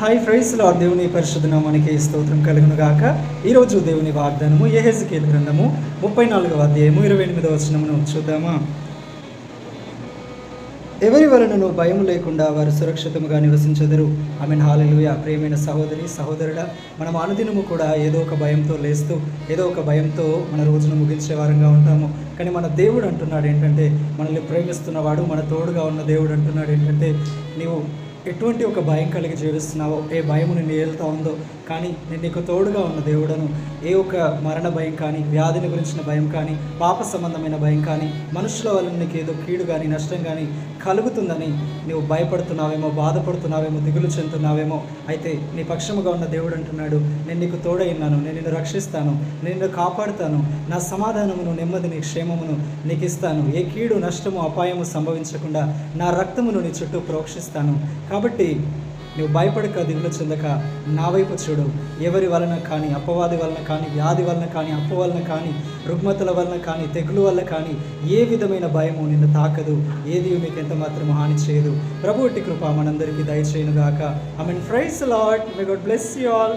Hi fries lord దేవుని పరిశుద్ధనామానికి స్తోత్రం కలుగును గాక ఈరోజు దేవుని వాగ్దానము ఏహెజ్కేల్ గ్రంథము ముప్పై నాలుగవ అధ్యాయము ఇరవై ఎనిమిదవ వచనమును చూద్దామా? ఎవరి వలనను భయం లేకుండా వారు సురక్షితముగా నివసించెదరు. ఆమె హాలలుయ. ప్రియమైన సహోదరి సహోదరుడా మనం అనుదినము కూడా ఏదో ఒక భయంతో లేస్తూ ఏదో ఒక భయంతో మన రోజును ముగించే వారంగా ఉంటాము. కానీ మన దేవుడు అంటున్నాడు ఏంటంటే మనల్ని ప్రేమిస్తున్నవాడు మన తోడుగా ఉన్న దేవుడు అంటున్నాడు ఏంటంటే నీవు ఎటువంటి ఒక భయం కలిగి జీవిస్తున్నావో ఏ భయము నిన్ను ఏలుతా ఉందో కానీ నేను నీకు తోడుగా ఉన్న దేవుడను. ఏ ఒక మరణ భయం కానీ వ్యాధిని గురించిన భయం కానీ పాప సంబంధమైన భయం కానీ మనుషుల వల్ల నీకు ఏదో కీడు కానీ నష్టం కానీ కలుగుతుందని నువ్వు భయపడుతున్నావేమో బాధపడుతున్నావేమో దిగులు చెందుతున్నావేమో అయితే నీ పక్షముగా ఉన్న దేవుడు అంటున్నాడు నేను నీకు తోడై నేను నిన్ను రక్షిస్తాను నేను నిన్ను కాపాడుతాను నా సమాధానమును నెమ్మదిని క్షేమమును నీకు ఇస్తాను. ఏ కీడు నష్టము అపాయము సంభవించకుండా నా రక్తమును నీ చుట్టూ ప్రోక్షిస్తాను. కాబట్టి నువ్వు భయపడక దిగులు చెందక నా వైపు చూడు. ఎవరి వలన కానీ అపవాది వలన కానీ వ్యాధి వలన కానీ అప్పు వలన కానీ రుగ్మతల వలన కానీ తెగులు వల్ల కానీ ఏ విధమైన భయము నిన్ను తాకదు. ఏది మీకు ఎంత మాత్రం హాని చేయదు. ప్రభుటి కృప మనందరికీ దయచేయను గాక I mean praise Lord may God bless you all